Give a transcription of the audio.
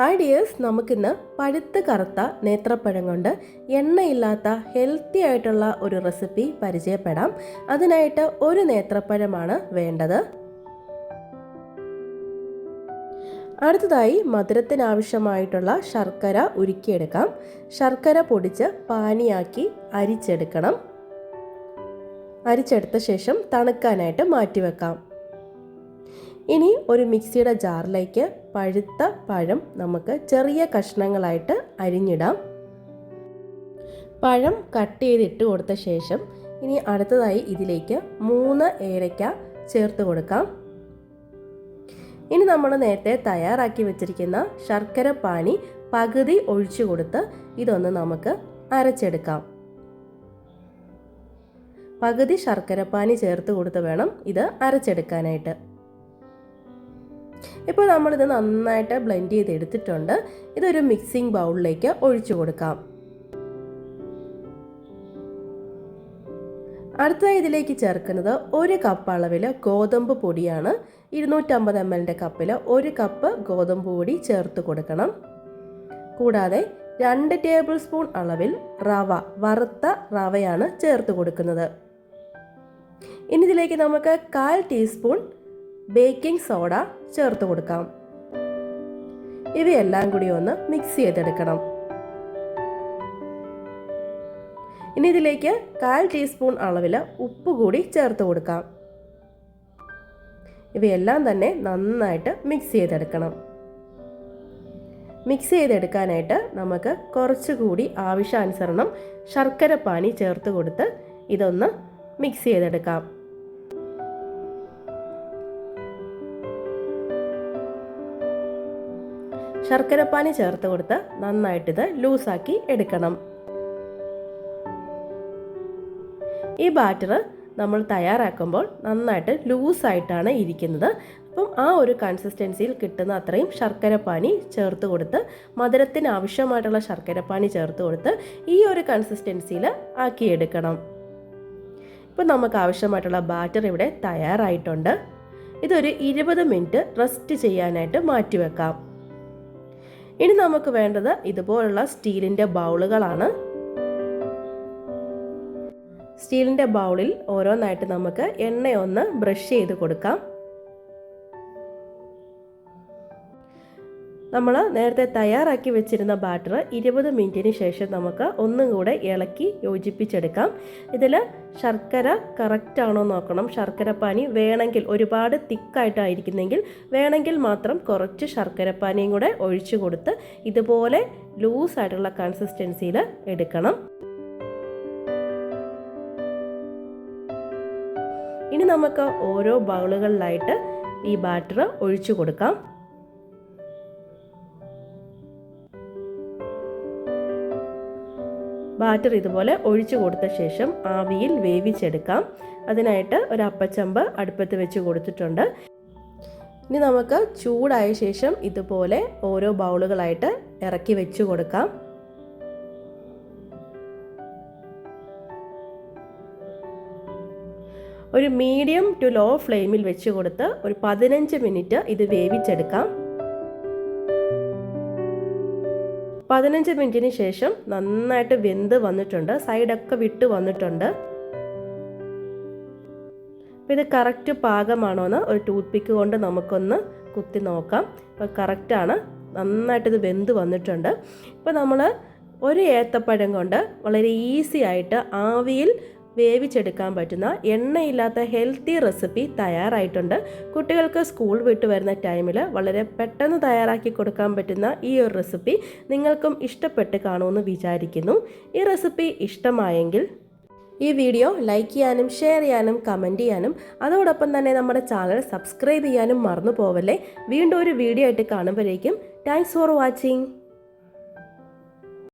Hi dears നമുക്കിന്ന് പഴുത്ത് കറുത്ത നേത്രപ്പഴം കൊണ്ട് എണ്ണയില്ലാത്ത ഹെൽത്തി ആയിട്ടുള്ള ഒരു റെസിപ്പി പരിചയപ്പെടാം. അതിനായിട്ട് ഒരു നേത്രപ്പഴമാണ് വേണ്ടത്. അടുത്തതായി മധുരത്തിനാവശ്യമായിട്ടുള്ള ശർക്കര ഉരുക്കിയെടുക്കാം. ശർക്കര പൊടിച്ച് പാനിയാക്കി അരിച്ചെടുക്കണം. അരിച്ചെടുത്ത ശേഷം തണുക്കാനായിട്ട് മാറ്റിവെക്കാം. ഇനി ഒരു മിക്സിയുടെ ജാറിലേക്ക് പഴുത്ത പഴം നമുക്ക് ചെറിയ കഷ്ണങ്ങളായിട്ട് അരിഞ്ഞിടാം. പഴം കട്ട് ചെയ്തിട്ട് കൊടുത്ത ശേഷം ഇനി അടുത്തതായി ഇതിലേക്ക് മൂന്ന് ഏലക്ക ചേർത്ത് കൊടുക്കാം. ഇനി നമ്മൾ നേരത്തെ തയ്യാറാക്കി വെച്ചിരിക്കുന്ന ശർക്കര പാനി പകുതി ഒഴിച്ചു കൊടുത്ത് ഇതൊന്ന് നമുക്ക് അരച്ചെടുക്കാം. പകുതി ശർക്കരപ്പാനി ചേർത്ത് കൊടുത്ത് വേണം ഇത് അരച്ചെടുക്കാനായിട്ട്. ഇപ്പോൾ നമ്മളിത് നന്നായിട്ട് ബ്ലെൻഡ് ചെയ്ത് എടുത്തിട്ടുണ്ട്. ഇതൊരു മിക്സിംഗ് ബൗളിലേക്ക് ഒഴിച്ചു കൊടുക്കാം. അടുത്തതായി ഇതിലേക്ക് ചേർക്കുന്നത് ഒരു കപ്പ് അളവിൽ ഗോതമ്പ് പൊടിയാണ്. ഇരുന്നൂറ്റമ്പത് എം എല്ലിന്റെ കപ്പിൽ ഒരു കപ്പ് ഗോതമ്പ് പൊടി ചേർത്ത് കൊടുക്കണം. കൂടാതെ രണ്ട് ടേബിൾ സ്പൂൺ അളവിൽ റവ വറുത്ത റവയാണ് ചേർത്ത് കൊടുക്കുന്നത്. ഇനി ഇതിലേക്ക് നമുക്ക് കാൽ ടീസ്പൂൺ ബേക്കിംഗ് സോഡ ചേർത്ത് കൊടുക്കാം. ഇവയെല്ലാം കൂടി ഒന്ന് മിക്സ് ചെയ്തെടുക്കണം. ഇനി ഇതിലേക്ക് കാൽ ടീസ്പൂൺ അളവിൽ ഉപ്പ് കൂടി ചേർത്ത് കൊടുക്കാം. ഇവയെല്ലാം തന്നെ നന്നായിട്ട് മിക്സ് ചെയ്തെടുക്കണം. മിക്സ് ചെയ്തെടുക്കാനായിട്ട് നമുക്ക് കുറച്ചുകൂടി ആവശ്യാനുസരണം ശർക്കര പാനി ചേർത്ത് കൊടുത്ത് ഇതൊന്ന് മിക്സ് ചെയ്തെടുക്കാം. ശർക്കരപ്പാനി ചേർത്ത് കൊടുത്ത് നന്നായിട്ടിത് ലൂസാക്കി എടുക്കണം. ഈ ബാറ്റർ നമ്മൾ തയ്യാറാക്കുമ്പോൾ നന്നായിട്ട് ലൂസായിട്ടാണ് ഇരിക്കുന്നത്. അപ്പം ആ ഒരു കൺസിസ്റ്റൻസിയിൽ കിട്ടുന്ന അത്രയും ശർക്കരപ്പാനി ചേർത്ത് കൊടുത്ത് മധുരത്തിന് ആവശ്യമായിട്ടുള്ള ശർക്കരപ്പാനി ചേർത്ത് കൊടുത്ത് ഈ ഒരു കൺസിസ്റ്റൻസിയിൽ ആക്കിയെടുക്കണം ഇപ്പം നമുക്ക് ആവശ്യമായിട്ടുള്ള ബാറ്റർ ഇവിടെ തയ്യാറായിട്ടുണ്ട്. ഇതൊരു ഇരുപത് മിനിറ്റ് റെസ്റ്റ് ചെയ്യാനായിട്ട് മാറ്റിവെക്കാം ഇനി നമുക്ക് വേണ്ടത് ഇതുപോലുള്ള സ്റ്റീലിന്റെ ബൗളുകളാണ്. സ്റ്റീലിന്റെ ബൗളിൽ ഓരോന്നായിട്ട് നമുക്ക് എണ്ണയൊന്ന് ബ്രഷ് ചെയ്ത് കൊടുക്കാം. നമ്മൾ നേരത്തെ തയ്യാറാക്കി വെച്ചിരുന്ന ബാറ്റർ ഇരുപത് മിനിറ്റിന് ശേഷം നമുക്ക് ഒന്നും കൂടെ ഇളക്കി യോജിപ്പിച്ചെടുക്കാം. ഇതിൽ ശർക്കര കറക്റ്റ് ആണോ നോക്കണം. ശർക്കരപ്പാനി വേണമെങ്കിൽ ഒരുപാട് തിക്കായിട്ടായിരിക്കുന്നെങ്കിൽ വേണമെങ്കിൽ മാത്രം കുറച്ച് ശർക്കരപ്പാനിയും കൂടെ ഒഴിച്ചു കൊടുത്ത് ഇതുപോലെ ലൂസായിട്ടുള്ള കൺസിസ്റ്റൻസിയിൽ എടുക്കണം. ഇനി നമുക്ക് ഓരോ ബൗളുകളിലായിട്ട് ഈ ബാറ്റർ ഒഴിച്ചു കൊടുക്കാം. ബാറ്റർ ഇതുപോലെ ഒഴിച്ചു കൊടുത്ത ശേഷം ആവിയിൽ വേവിച്ചെടുക്കാം. അതിനായിട്ട് ഒരു അപ്പച്ചമ്പ് അടുപ്പത്ത് വെച്ച് കൊടുത്തിട്ടുണ്ട്. ഇനി നമുക്ക് ചൂടായ ശേഷം ഇതുപോലെ ഓരോ ബൗളുകളായിട്ട് ഇറക്കി വെച്ച് കൊടുക്കാം. ഒരു മീഡിയം ടു ലോ ഫ്ലെയിമിൽ വെച്ച് കൊടുത്ത് ഒരു പതിനഞ്ച് മിനിറ്റ് ഇത് വേവിച്ചെടുക്കാം. പതിനഞ്ച് മിനിറ്റിന് ശേഷം നന്നായിട്ട് വെന്ത് വന്നിട്ടുണ്ട്. സൈഡൊക്കെ വിട്ട് വന്നിട്ടുണ്ട്. അപ്പോൾ ഇത് കറക്റ്റ് പാകമാണോ എന്ന് ഒരു ടൂത്ത് പിക്ക് കൊണ്ട് നമുക്കൊന്ന് കുത്തി നോക്കാം. അപ്പോൾ കറക്റ്റാണ്. നന്നായിട്ടിത് വെന്ത് വന്നിട്ടുണ്ട്. ഇപ്പോൾ നമ്മൾ ഒരു ഏത്തപ്പഴം കൊണ്ട് വളരെ ഈസി ആയിട്ട് ആവിയിൽ വേവിച്ചെടുക്കാൻ പറ്റുന്ന എണ്ണയില്ലാത്ത ഹെൽത്തി റെസിപ്പി തയ്യാറായിട്ടുണ്ട്. കുട്ടികൾക്ക് സ്കൂൾ വിട്ട് വരുന്ന ടൈമിൽ വളരെ പെട്ടെന്ന് തയ്യാറാക്കി കൊടുക്കാൻ പറ്റുന്ന ഈ ഒരു റെസിപ്പി നിങ്ങൾക്കും ഇഷ്ടപ്പെട്ട് കാണുമെന്ന് വിചാരിക്കുന്നു. ഈ റെസിപ്പി ഇഷ്ടമായെങ്കിൽ ഈ വീഡിയോ ലൈക്ക് ചെയ്യാനും ഷെയർ ചെയ്യാനും കമന്റ് ചെയ്യാനും അതോടൊപ്പം തന്നെ നമ്മുടെ ചാനൽ സബ്സ്ക്രൈബ് ചെയ്യാനും മറന്നു പോവല്ലേ. വീണ്ടും ഒരു വീഡിയോ ആയിട്ട് കാണുമ്പോഴേക്കും താങ്ക്സ് ഫോർ വാച്ചിങ്.